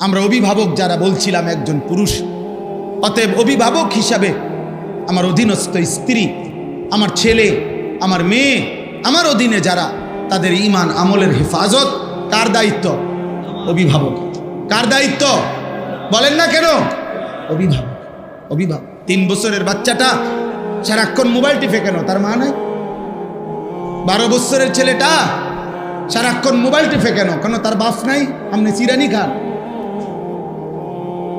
আমরা অভিভাবক যারা বলছিলাম একজন পুরুষ, অতএব অভিভাবক হিসাবে আমার অধীনস্থ স্ত্রী, আমার ছেলে, আমার মেয়ে, আমার অধীনে যারা, তাদের ইমান আমলের হেফাজত, কার দায়িত্ব? অভিভাবক। কার দায়িত্ব? বলেন না কেন? অভিভাবক। অভিভাবক। তিন বছরের বাচ্চাটা সারাক্ষণ মোবাইল টিপে কেন? তার মা নাই? বারো বছরের ছেলেটা সারাক্ষণ মোবাইল টিপে কেন? কেন তার বাপ নাই? আপনি চিরানি খান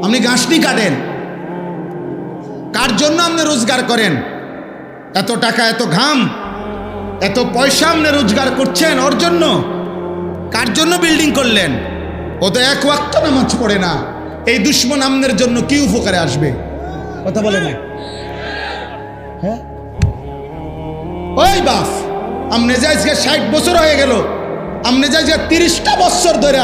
আপনি গাছনি কাটেন। কার জন্য আপনি রোজগার করেন? এত টাকা, এত ঘাম, এত পয়সা আপনি রোজগার করছেন ওর জন্য? কার জন্য বিল্ডিং করলেন? ও তো এক ওয়াক্ত নামাজ পড়ে না। এই দুশ্মন আমনের জন্য কি উপকারে আসবে? কথা বলে না। হ্যাঁ? ওই বাপ আমনে যে আজকে ষাট বছর হয়ে গেল আমনে যে আজকে তিরিশটা বছর ধরে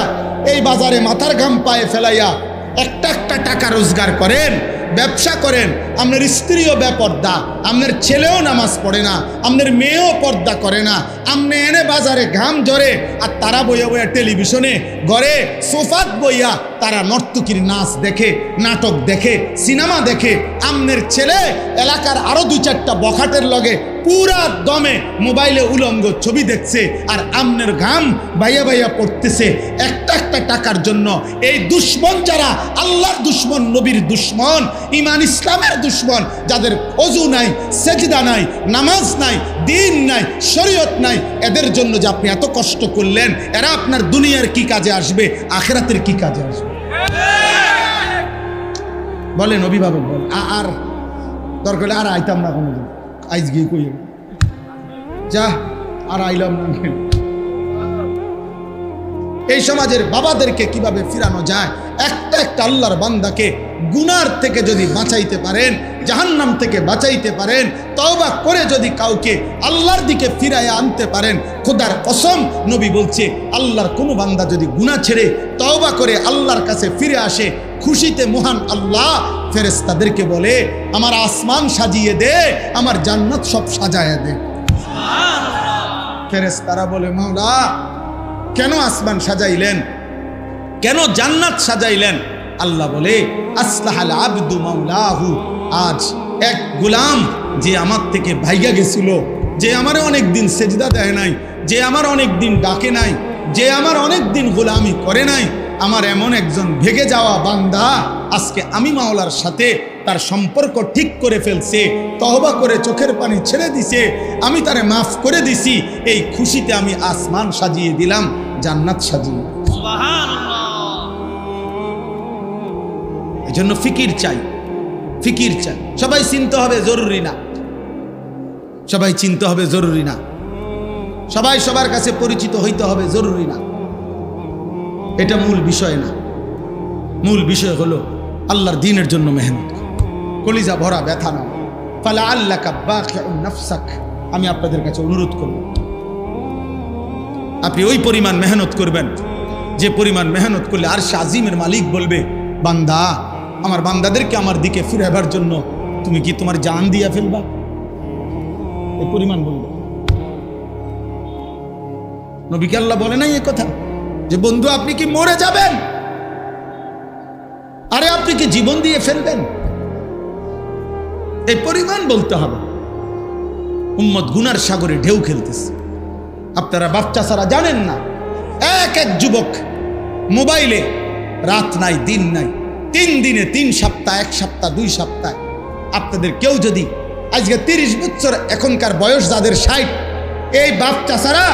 এই বাজারে মাথার ঘাম পায়ে ফেলাইয়া একটা একটা টাকা রোজগার করেন, ব্যবসা করেন, আপনার স্ত্রীও বেপর্দা, আপনার ছেলেও নামাজ পড়ে না, আপনার মেয়েও পর্দা করে না, আপনি এনে বাজারে ঘাম ঝরে আর তারা বইয়া বইয়া টেলিভিশনে ঘরে সোফাত বইয়া তারা নর্তকীর নাচ দেখে, নাটক দেখে, সিনেমা দেখে আমনের ছেলে এলাকার আরও দুই চারটা বখাটের লগে পুরা দমে মোবাইলে উলঙ্গ ছবি দেখছে আর আমনের ঘাম বাইয়া বাইয়া পড়তেছে। একটা একটা টাকার জন্য এই দুশ্মন যারা আল্লাহর দুশ্মন, নবীর দুশ্মন ইমান ইসলামের দুশ্মন, যাদের অজু নাই, সেজদা নাই, নামাজ নাই, দিন নাই, শরীয়ত নাই, এদের জন্য যে আপনি এত কষ্ট করলেন, এরা আপনার দুনিয়ার কি কাজে আসবে, আখেরাতের কি কাজে আসবে? বলেন, অভিভাবক বল আর দরকার আর আইতাম না কোনোদিন। গিয়ে কই যা, আর আইলাম এই সমাজের বাবাদেরকে কীভাবে ফিরানো যায়? একটা একটা আল্লাহর বান্দাকে গুনার থেকে যদি বাঁচাইতে পারেন, জাহান্নাম থেকে বাঁচাইতে পারেন, তওবা করে যদি কাউকে আল্লাহর দিকে ফিরায় আনতে পারেন, খোদার কসম নবী বলছে, আল্লাহর কোনো বান্দা যদি গুনাহ ছেড়ে তওবা করে আল্লাহর কাছে ফিরে আসে, খুশিতে মহান আল্লাহ ফেরেস্তাদেরকে বলে, আমার আসমান সাজিয়ে দে, আমার জান্নাত সব সাজায় দে। ফেরেস্তারা বলে, মাওলা, কেন আসমান সাজাইলেন? কেন জান্নাত সাজাইলেন? আল্লাহ বলে, আসলাহাল আব্দু মাওলাহু, আজ এক গোলাম যে আমার থেকে ভাইগা গেছিল, যে আমার অনেক দিন সেজদা দেয় নাই, যে আমার অনেক দিন ডাকে নাই, যে আমার অনেক দিন গোলামি করে নাই, আমার এমন একজন ভেগে যাওয়া বান্দা আজকে আমি মাওলার সাথে তার সম্পর্ক ঠিক করে ফেলছে তহবা করে চোখের পানি ছেড়ে দিছে আমি তারে মাফ করে দিছি এই খুশিতে আমি আসমান সাজিয়ে দিলাম জান্নাত সাজিয়ে এই জন্য ফিকির চাই ফিকির চাই। সবাই চিনতে হবে জরুরি না। সবাই চিনতে হবে জরুরি না। সবাই সবার কাছে পরিচিত হইতে হবে জরুরি না। এটা মূল বিষয় না। মূল বিষয় হলো আল্লাহর দিনের জন্য মেহনত। কলিজা ভরা ব্যথা নাও। ফালা আল্লাহ নাফসাক। আমি আপনাদের কাছে অনুরোধ করব। আপনি ওই পরিমাণ মেহনত করবেন। যে পরিমাণ মেহনত করলে আর আজিমের মালিক বলবে, বান্দা, আমার বান্দাদেরকে আমার দিকে ফিরাবার জন্য তুমি কি তোমার জান দিয়া ফেলবা? এই পরিমাণ বলবে নবীকে আল্লাহ বলে নাই এ কথা। যে বন্ধু, আপনি কি মরে যাবেন? আপনি কি জীবন দিয়ে ফেলবেন? এই পরিমাণ বলতে হবে। উম্মত গুনার সাগরে ঢেউ খেলতেছে। আপনারা বাচ্চা ছাড়া জানেন না। এক এক যুবক মোবাইলে রাত নাই, দিন নাই, তিন দিনে তিন সপ্তাহ, এক সপ্তাহ, দুই সপ্তাহ। আপনাদের কেউ যদি আজকে তিরিশ বছর এখনকার বয়স, যাদের ষাট, এই বাচ্চা ছাড়া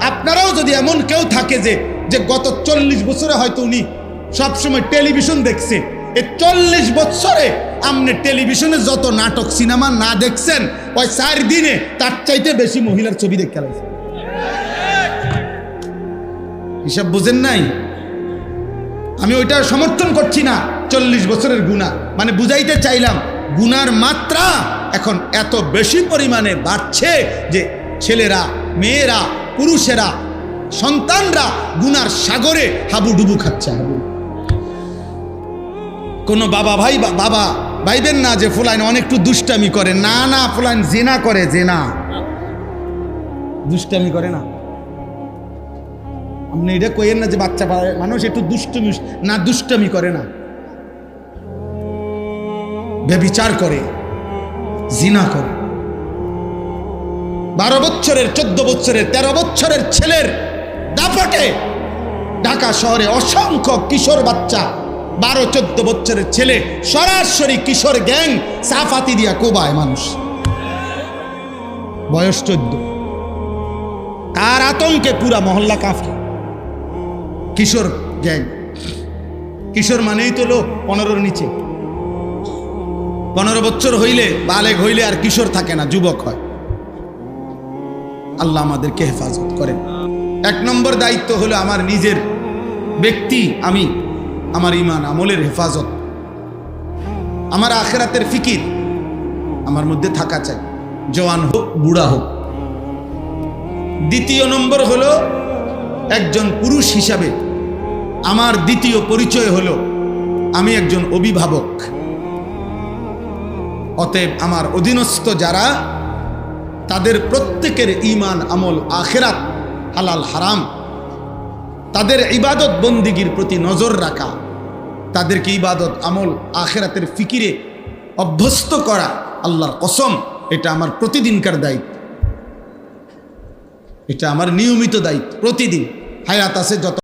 আপনারাও যদি এমন কেউ থাকে যে যে গত চল্লিশ বছরে হয়তো উনি সবসময় টেলিভিশন দেখছে এই চল্লিশ বছরে আপনি টেলিভিশনে যত নাটক, সিনেমা না দেখছেন, ওই চার দিনে তার চাইতে বেশি মহিলার ছবি দেখতে লাগছে। হিসাব বুঝেন নাই? আমি ওইটা সমর্থন করছি না, চল্লিশ বছরের গুণা। মানে বুঝাইতে চাইলাম গুনার মাত্রা এখন এত বেশি পরিমাণে বাড়ছে যে ছেলেরা, মেয়েরা, পুরুষেরা, সন্তানরা গুনার সাগরে হাবুডুবু খাচ্ছে হাবু। কোনো বাবা ভাই বাবা ভাইবেন না যে ফুলাইন অনেকটু দুষ্টামি করে। না না, ফুলাইন জেনা করে, জেনা। দুষ্টামি করে না। আপনি এটা কইেন না যে বাচ্চা মানুষ একটু দুষ্টমি না, দুষ্টমি করে না। ব্যবিচার করে, জিনা করে। বারো বছরের, চোদ্দ বছরের, তেরো বছরের ছেলের দাপটে ঢাকা শহরে অসংখ্য কিশোর বাচ্চা বারো চোদ্দ বছরের ছেলে, সরাসরি কিশোর গ্যাং সাফাতি দিয়া কোবায় মানুষ। বয়স চোদ্দ। তার আতঙ্কে পুরা মহল্লা কাফে কিশোর গ্যাং। কিশোর মানেই তো লোক পনেরোর নিচে। পনেরো বছর হইলে, বালেগ হইলে আর কিশোর থাকে না, যুবক হয়। আল্লাহ আমাদেরকে হেফাজত করেন। এক নম্বর দায়িত্ব হলো আমার নিজের ব্যক্তি, আমি। আমার ইমান আমলের হেফাজত। আমার আখেরাতের ফিকির আমার মধ্যে থাকা চাই। জওয়ান হোক, বুড়া হোক। দ্বিতীয় নম্বর হলো একজন পুরুষ হিসাবে আমার দ্বিতীয় পরিচয় হলো আমি একজন অভিভাবক। অতএব আমার অধীনস্থ যারা, তাদের প্রত্যেকের ইমান আমল আখেরাত হালাল হারাম তাদের ইবাদত বন্দিগির প্রতি নজর রাখা, তাদেরকে ইবাদত, আমল, আখেরাতের ফিকিরে অভ্যস্ত করা আল্লাহর কসম, এটা আমার প্রতিদিনকার দায়িত্ব। এটা আমার নিয়মিত দায়িত্ব, প্রতিদিন। হায়াত আছে যত